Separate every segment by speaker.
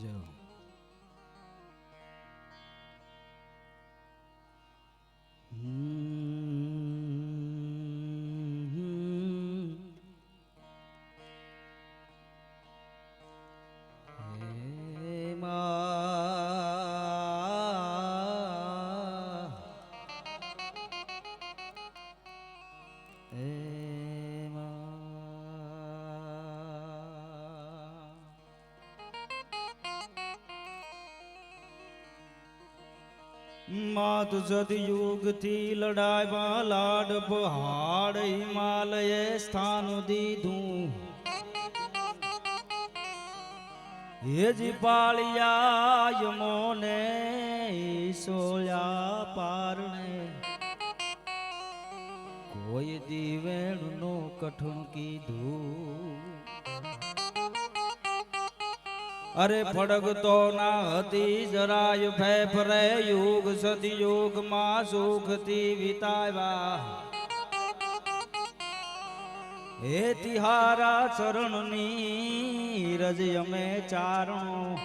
Speaker 1: જય માત સદયુગથી લડાઈમાં લાડ પહાડ હિમાલયે સ્થાન દીધું. હેજી પાળિયા યમોને સોયા પારણે. કોઈ દિવેણ નો કઠણ કીધું. અરે ફડકતો ના હતી જરાય ફેફરે યુગ સદયુગમાં સુખથી વિતાવ્યા. હે તિહારા ચરણની રજ અમે ચારણો.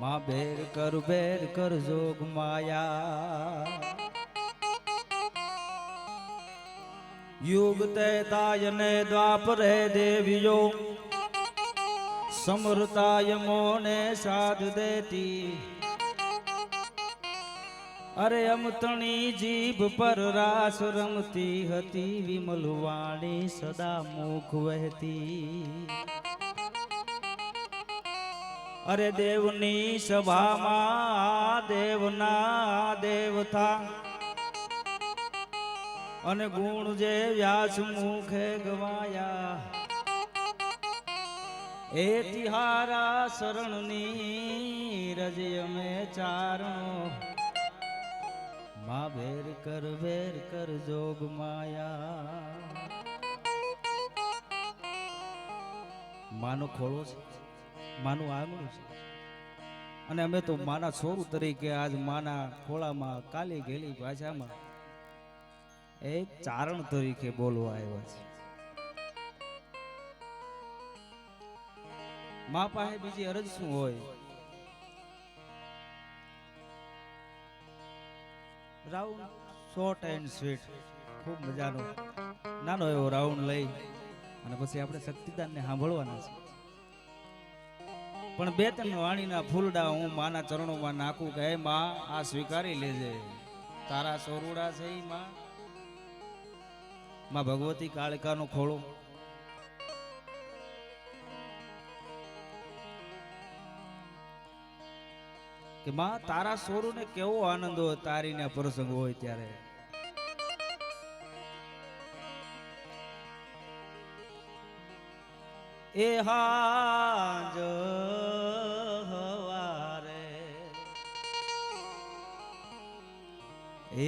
Speaker 1: માં બેર કર બેર કર જોગ માયા. યુગ તે તાયને દ્વાપરે દેવીઓ સમરતાય મોને સાધ દેતી. અરે અમતણી જીભ પર રાસ રમતી હતી, વિમલ વાણી સદા મુખ વહેતી. અરે દેવની સભામાં દેવના દેવતા અને ગુણ જે વ્યાસ મુખે ગવાયા. એ તિહારા શરણની રજ અમે ચારણો. મા ભેર કર ભેર કર જોગ માયા. માનો ખોળો છે, માનું આંગણું છે. અને અમે તો માના છોરું તરીકે આજ માના ખોળામાં કાલી ગેલી ભાષામાં એક ચારણ તરીકે બોલવા આવ્યા છે મા પાસે બીજી અરજ શું હોય? Round short and sweet. ખૂબ મજાનો. નાનો એવો રાઉન્ડ લઈ અને પછી આપણે શક્તિદાનને સાંભળવાના છે. પણ બે ત્રણ વાણીના ફૂલડા હું માના ચરણોમાં નાખું કે, હે માં, આ સ્વીકારી લેજે. તારા સોરુડા છે એ માં ભગવતી કાળકાનો ખોળો. કે માં, તારા સોરુને કેવો આનંદ હોય તારીના પ્રસંગ હોય ત્યારે? એ હાજ હવારે,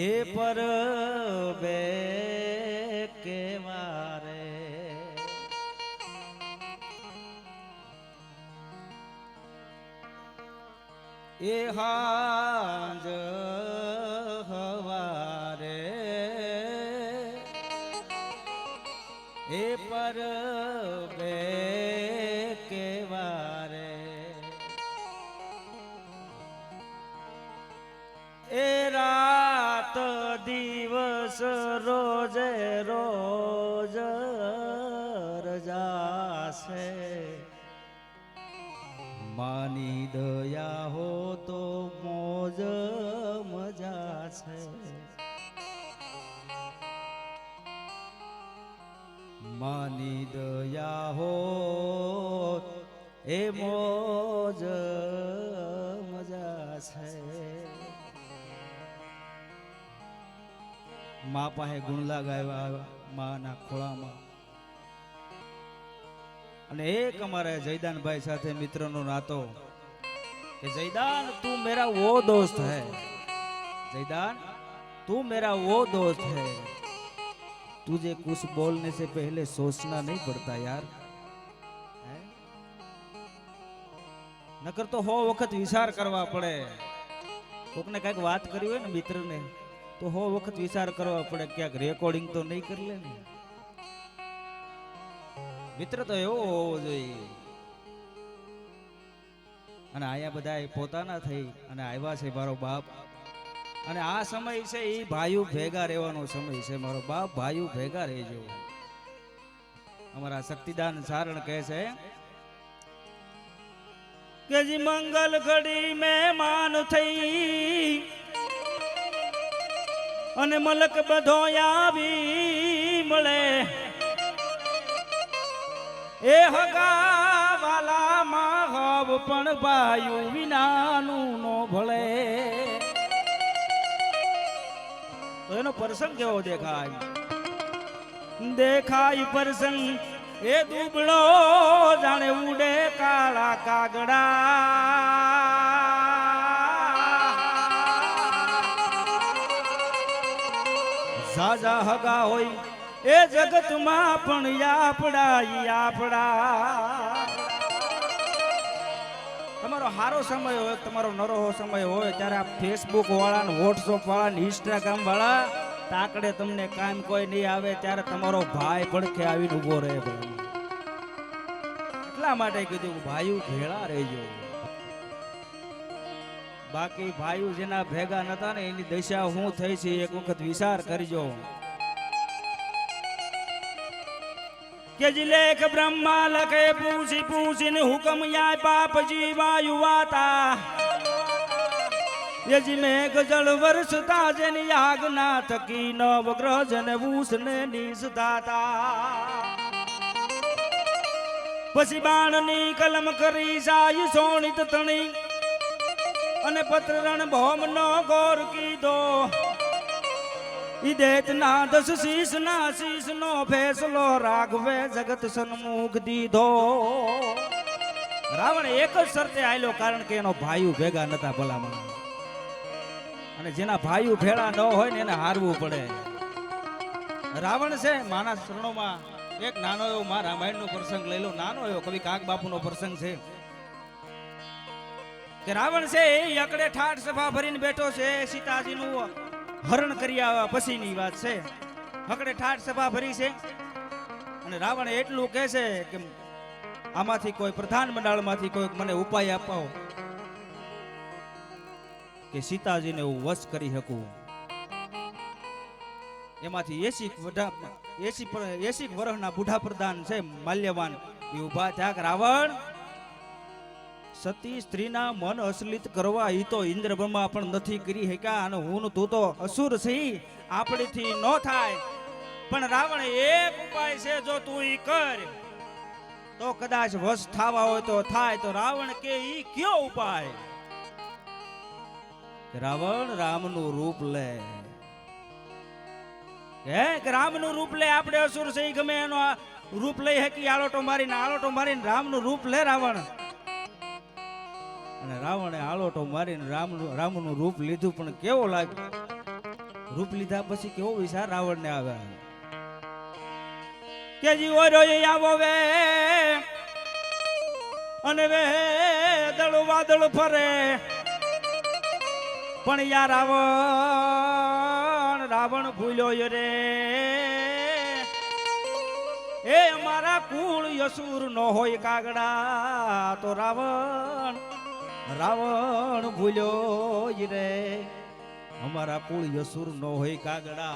Speaker 1: એ પર બે એ હાજ હવારે એ પર બે કેવારે. એ રાત દિવસ રોજે રોજ મની દયા હો એ મોજ મજા છે. મા પાસે ગુણ ગુણલા ગાયા માના ખોળામાં. અને એક અમારે જયદાનભાઈ સાથે મિત્રનો નાતો કે, જયદાન, તું મેરા વો દોસ્ત હૈ. જયદાન, તું મેરા વો દોસ્ત હૈ. तुझे कुछ बोलने से पहले सोचना नहीं पड़ता यार हैं? નકર તો હો વખત વિચાર કરવા પડે કોકને કઈક વાત કરી હોય ને મિત્રને તો હો વખત વિચાર કરવા પડે ક્યાંક રેકોર્ડિંગ તો નહીં કરી લે ને મિત્ર તો એવો હોવો જોઈએ અને અહીંયા બધા પોતાના થઈ અને આવ્યા છે મારો બાપ અને આ સમય છે એ ભાઈઓ ભેગા રહેવાનો સમય છે. મારો બાપ ભાઈઓ ભેગા રહેજો. અમારા શક્તિદાન સારણ કહે છે, કે જી મંગલ ઘડી મહેમાન થઈ અને મલક બધો આવી મળે. એ હગા વાલા માં હવ પણ ભાયું વિનાનું નો ભળે. તો એનો પ્રસંગ કેવો દેખાય? દેખાય પ્રસંગ. એ દુબળો જાણે ઉડે કાળા કાગડા. ઝાઝા હગા હોય, એ જગતમાં પણ આપડા આપડા તમારો સારો સમય હોય, તમારો નરોહો સમય હોય, ત્યારે આ ફેસબુક વાળા ને વોટ્સઅપ વાળા ને ઇન્સ્ટાગ્રામ વાળા તાકડે તમને કામ કોઈ નહીં આવે, ત્યારે તમારો ભાઈ પડખે આવીને ઊભો રહે ભાઈ એટલા માટે કીધું ભાઈઓ ભેળા રહેજો. બાકી ભાઈઓ જેના ભેગા નતા ને, એની દશા શું થઈ છે, એક વખત વિચાર કરજો. કે લેખ બ્રહ્મા લખે, પૂછી પૂછીને હુકમ યાય પાપ જીવા યુવાતા યજી મેઘ જળ વર્ષતા જેની આજ્ઞા થકી નવ ગ્રહ જને ઉસને નિસદાતા પછી બાણની કલમ કરી જાય સોણિત તણી અને પત્ર રણ ભોમ નો ગોર કીધો. દેત ના દસ શીશ ના શીશ નો ફેસલો રાઘવે જગત સન્મુખ દીધો. રાવણ એક જ શરતે આયલો કારણ કે એનો ભાઈઓ ભેગા નતા ભલામણ. અને જેના ભાઈઓ ભેળા ન હોય ને એને હારવું પડે. રાવણ છે, માના શરણોમાં એક નાનો એવો મા રામાયણનો પ્રસંગ લઈ લો. નાનો એવો, કવિ કાક બાપુનો પ્રસંગ છે. કે રાવણ છે, એ અકડે ઠાઠ સભા ભરીને બેઠો છે, સીતાજીનું હરણ કરી આવ્યા પછીની વાત છે. હકડે ઠાઠ સભા ભરી છે. અને રાવણ એટલું કહે છે કે આમાંથી કોઈ પ્રધાન મંડળમાંથી કોઈ મને ઉપાય અપાવો કે સીતાજીને હું વશ કરી શકું. એમાંથી એસી એસી એસી વર્ષના બુઢા પ્રધાન છે, માલ્યવાન. એ ઊભા થયા રાવણ સતી સ્ત્રીના મન અસલિત કરવા ઈ તો ઇન્દ્ર બ્રહ્મા પણ નથી કરી શક્યા અને હું તું તો અસુર છી આપણીથી ન થાય. પણ રાવણ એક ઉપાય છે જો તું ઈ કર. તો કદાચ વશ થાવા હોય તો થાય, તો રાવણ કે ઈ કયો ઉપાય? રાવણ રામનું રૂપ લે. હે, કે રામનું રૂપ લે? આપણે અસુર છે ગમે એનો રૂપ લઈ હકી આલોટો મારીને આલોટો મારીને રામનું રૂપ લે રાવણ. અને રાવણે આલોટો મારીને રામનું રામનું રૂપ લીધું, પણ કેવો લાગ્યો? રૂપ લીધા પછી કેવો વિચાર રાવણને આવે કે જી ઓરો આવો વે, અને વે દળ વાદળ ફરે. પણ યા રાવણ રાવણ ભૂલ્યો રે. એ અમારા કુળ યસુર નો હોય કાગડા, તો રાવણ રાવણ ભૂલ્યો જ રે. અમારા કુળ યસુર નો હોય કાગડા.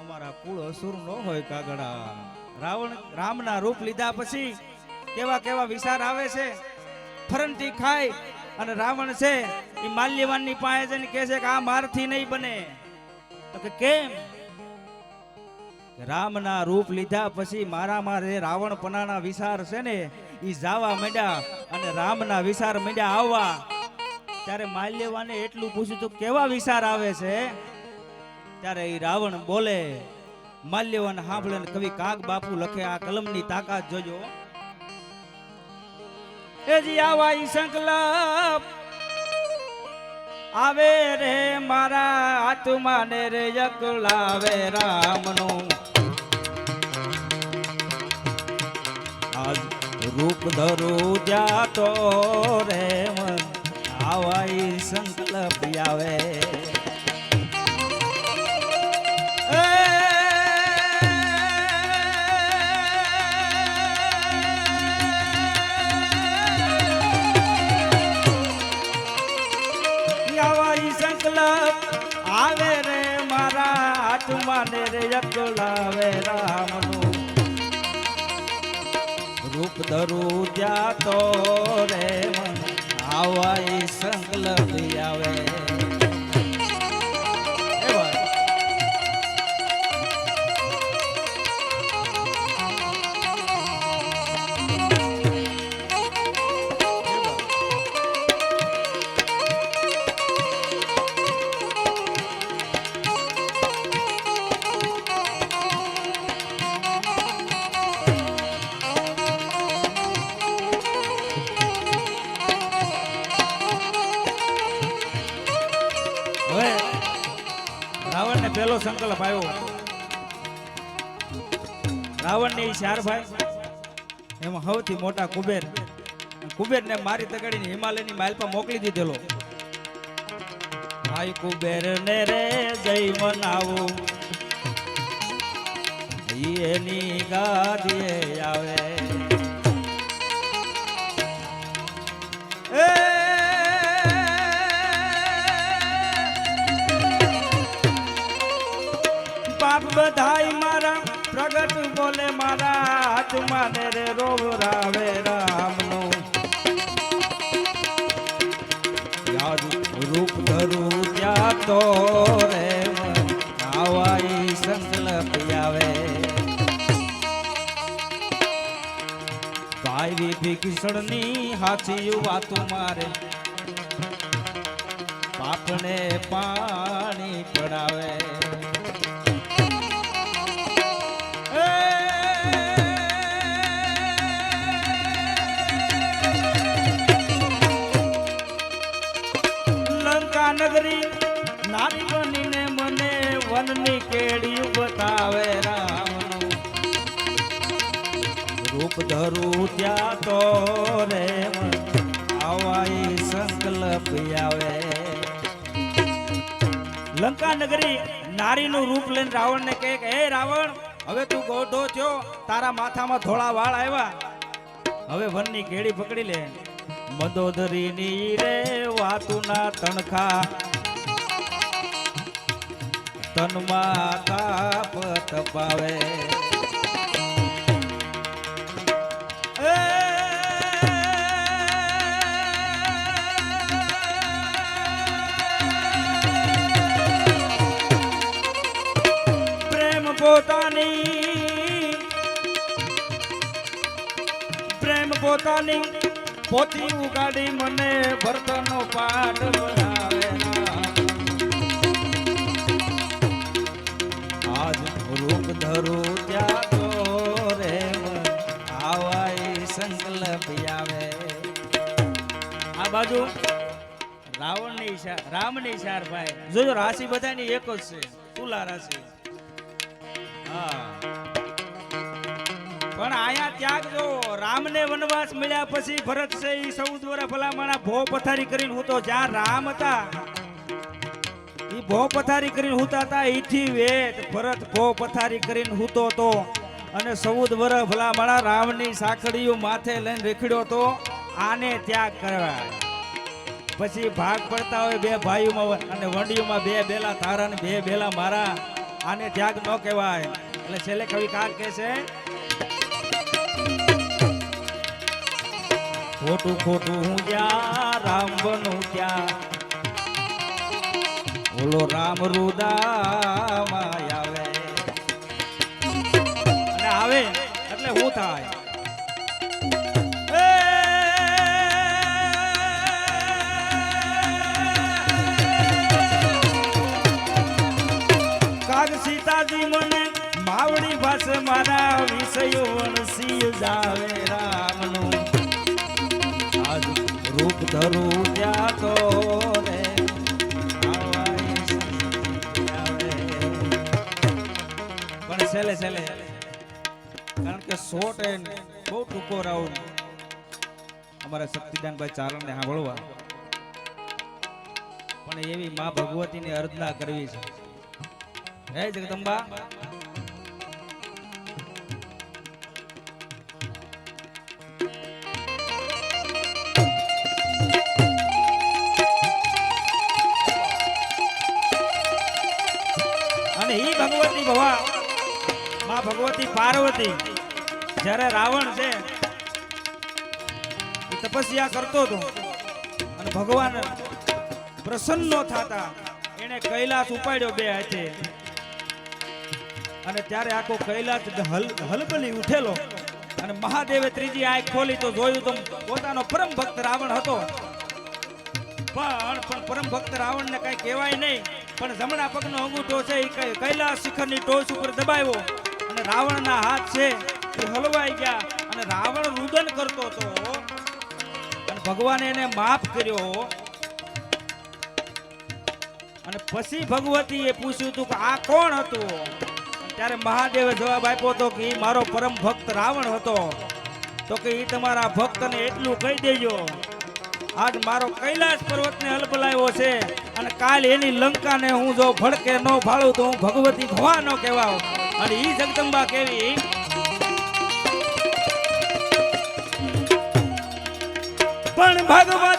Speaker 1: અમારા કુળ અસુર નો હોય કાગડા. રાવણ રામના રૂપ લીધા પછી કેવા કેવા વિચાર આવે છે? ફરંટી ખાય અને રાવણ છે એ માલ્યવાનની પાસે જઈને કહે છે કે આ મારથી નહીં બને. તો કે કેમ? રામના રૂપ લીધા પછી મારા મારે રાવણ પનાના વિચાર છે ને એ જાવા માંડ્યા અને રામના વિચાર માંડ્યા આવવા. ત્યારે માલ્યવાને એટલું પૂછ્યું તો, કેવા વિચાર આવે છે? ત્યારે એ રાવણ બોલે, માલ્યવાન સાંભળે કવિ કાગ બાપુ લખે આ કલમની તાકાત જોજો. એ જી આવા ઈ સંકલ્પ આવે રે, મારા આત્માને રે યકલાવે રામનું. રૂપ ધરું જાતો રે મન. આવાઈ સંકલ્પ આવે આવે રે મારા આત્માને રે અકલાવે રામ રૂપ ધરું ત્યાં તો રે મન સંકલ્પ આવે પહેલો સંકલ્પ આવ્યો. રાવણ ને ચાર એમાં સૌથી મોટા કુબેર. કુબેરને મારી તગાડીને હિમાલયની માલપા મોકલી દીધેલો. ભાઈ કુબેર ને રે જય મનાવું. એની ગાદીએ આવે. બાપ બધાય મારા, પ્રગટ બોલે મારા હાથ માને રે રોવ રાવે રામનો. રૂપ ધરું ત્યાં તો રે આવાઈ સંકલ્પ આવે. ભાઈ ભીષણની હાથી વાતો મારે પાપને પાણી પડાવે. લંકા નગરી નારી બનીને મને વનની કેડી બતાવે રૂપ ધરું ત્યાં તો રે આવાય સંકલ્પ આવે. લંકા નગરી નારીનું રૂપ લઈને રાવણને કહે કે, હે રાવણ, હવે તું ગોઢો થયો, તારા માથામાં થોડા વાળ આવ્યા. હવે વનની કેડી પકડી લે. મંદોદરીની રે વાતુના તણખા. તનમાં તાપ તપાવે. પ્રેમ પોતાની પ્રેમ પોતાની પોતી ઉગાડી મને ભરતનો પાઠ ભણાવે આજ રૂપ ધરું ત્યાં તો રે આવાય સંકલ્પ આવે આ બાજુ રાવણની ઈશા રામની ઈશાર ભાઈ. જોજો રાશિ બધાની એક જ છે, તુલા રાશિ. હા. પણ આયા ત્યાગ જો, રામને વનવાસ મળ્યા પછી ભરત છે એ સૌ દ્વારા ભલામણા ભો પથારી કરીને હું તો જ્યાં રામ હતા, ઈ ભો પથારી કરીને હુતા હતા, ઈથી વેત ભરત ભો પથારી કરીને હુતો તો અને સૌદ વર ભલામણા રામની સાખડીઓ માથે લઈને રેખડ્યો તો આને ત્યાગ કરવા પછી ભાગ પડતા હોય બે ભાઈઓમાં અને વંડીઓમાં બે બેલા તારા બે બેલા મારા. આને ત્યાગ ન કહેવાય. એટલે છેલ્લે કવિ કાર કહે છે ખોટું ખોટું હું જ્યાં રામ બનું ત્યાં. ઓલો રામ રુદામાં આવે. અને આવે એટલે હું થાય. સીતાજી મને માવડી ભાષે મારા વિષયો વણસી જાવે રામનું. ધરું ત્યાં તો. પણ છેલ્લે છેલ્લે, કારણ કે શોર્ટ એન્ડ બહુ ટૂંકો રાઉન્ડ અમારા શક્તિદાનભાઈ ચારણને સાંભળવા પણ એવી મા ભગવતીની અર્ધના કરવી છે હે જગદંબા પાર્વતી જ્યારે રાવણ છે તપસ્યા કરતો હતો અને ભગવાન પ્રસન્ન થતા એને કૈલાસ ઉપાડ્યો બે હાથે. અને ત્યારે આખો કૈલાસ હલ, હલબલી ઉઠેલો. અને મહાદેવે ત્રીજી આંખ ખોલી તો જોયું તો પોતાનો પરમ ભક્ત રાવણ હતો. પણ પણ પરમ ભક્ત રાવણને કઈ કહેવાય નહીં. પણ જમણા પગનો અંગૂઠો છે, એ કૈલાસ શિખરની ટોચ ઉપર દબાવ્યો. અને રાવણના હાથ છે એ હલવાઈ ગયા અને રાવણ રુદન કરતો હતો. અને ભગવાને એને માફ કર્યો. અને પછી ભગવતીએ પૂછ્યું હતું કે આ કોણ હતું? ત્યારે મહાદેવે જવાબ આપ્યો હતો કે એ મારો પરમ ભક્ત રાવણ હતો. તો કે એ તમારા ભક્તને એટલું કહી દેજો. આજ મારો કૈલાસ પર્વતને હલબલાવ્યો છે અને કાલ એની લંકાને હું જો ભડકે ન ફાળું તો હું ભગવતી ભવા ન કહેવાઉં. અને ઈ જગદંબા કેવી? પણ ભગવતી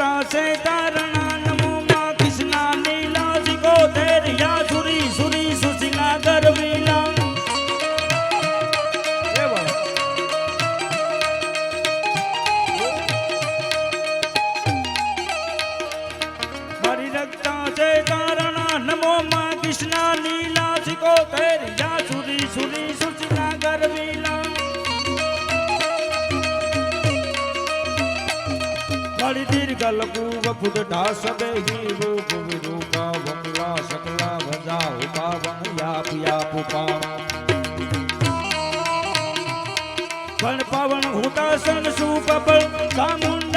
Speaker 1: રગતા છે તારણા નમો માં કૃષ્ણા નીલા જીગો ધૈર્યા સુરી સુરી સુસિંગા ગરવીલા મળી રગતા છે તારણા નમો માં કૃષ્ણા નીલા જીગો ધૈર્યા સુરી સુરી સુસિંગા ગરવીલા લઘુ વપુદ ઢાસ બેહી રૂપ વિરૂપા વકલા સકલા ભજા ઉપા વણયા પિયા પુપા પણ પવન હુતાસન સુપબળ ચામુંડા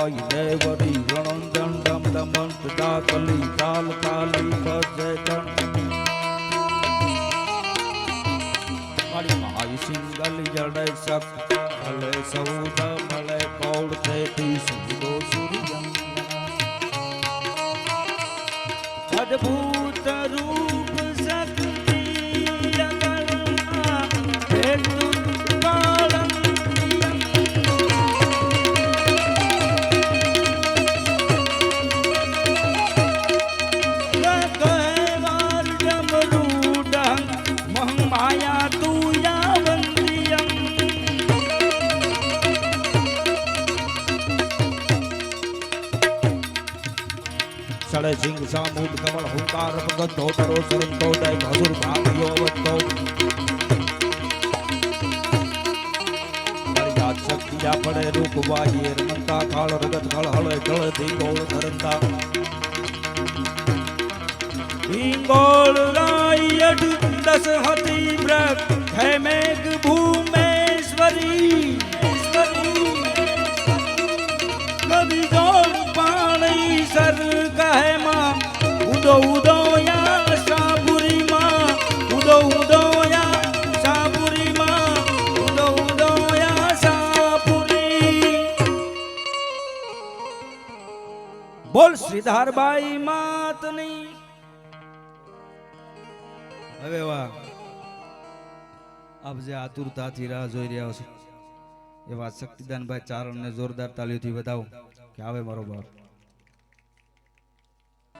Speaker 1: પાઈ દેવરી મારી માઈ સિંગલ જડે સક ભલે સૌદ મળે સિંહ સામૂદ કમળ હુંકાર ભગતો તરો સરંતો દય મધુર ભાગ્યો વંતો મર્યાદ શક્તિયા પડે રૂપ વાયે રમંતા કાળ રગત હળ હળે ઢળતી ગોળ ધરંતા હિંગોળ રાયડ દસ હતી વ્રત, હે મેઘ ભૂમેશ્વરી બોલ શ્રીધારબાઈ માતની હવે વાહ. આપ જે આતુરતાથી રાહ જોઈ રહ્યા છો એવા શક્તિદાનભાઈ ચારણને જોરદાર તાલીઓથી વધાવો કે આવે મારો બાપ.